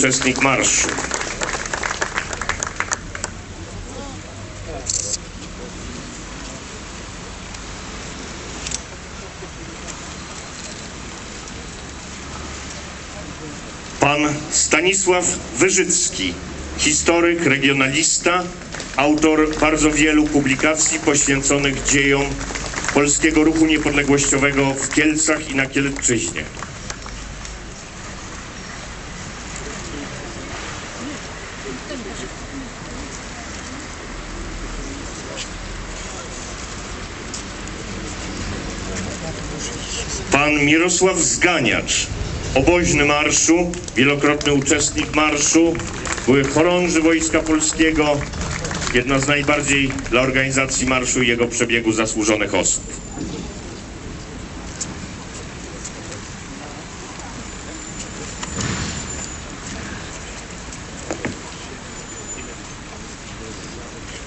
uczestnik marszu. Pan Stanisław Wyrzycki, historyk, regionalista, autor bardzo wielu publikacji poświęconych dziejom polskiego ruchu niepodległościowego w Kielcach i na Kielczyźnie. Pan Mirosław Zganiacz, oboźny marszu, wielokrotny uczestnik marszu, były chorąży Wojska Polskiego, jedna z najbardziej dla organizacji marszu i jego przebiegu zasłużonych osób.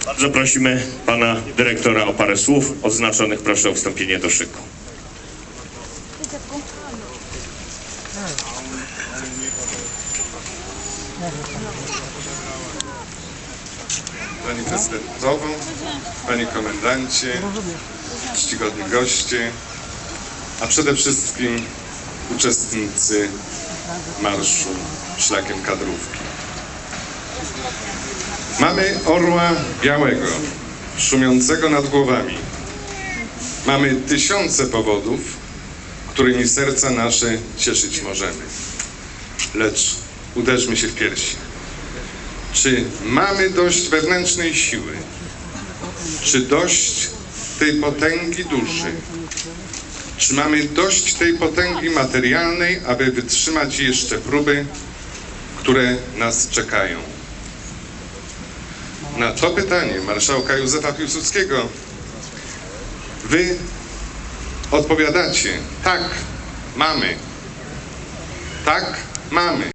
Bardzo prosimy pana dyrektora o parę słów. Odznaczonych proszę o wstąpienie do szyku. Pani prezydentowo, panie komendancie, czcigodni goście, a przede wszystkim uczestnicy marszu szlakiem kadrówki. Mamy orła białego, szumiącego nad głowami. Mamy tysiące powodów, którymi serca nasze cieszyć możemy. Lecz uderzmy się w piersi. Czy mamy dość wewnętrznej siły? Czy dość tej potęgi duszy? Czy mamy dość tej potęgi materialnej, aby wytrzymać jeszcze próby, które nas czekają? Na to pytanie marszałka Józefa Piłsudskiego wy odpowiadacie: tak, mamy. Tak, mamy.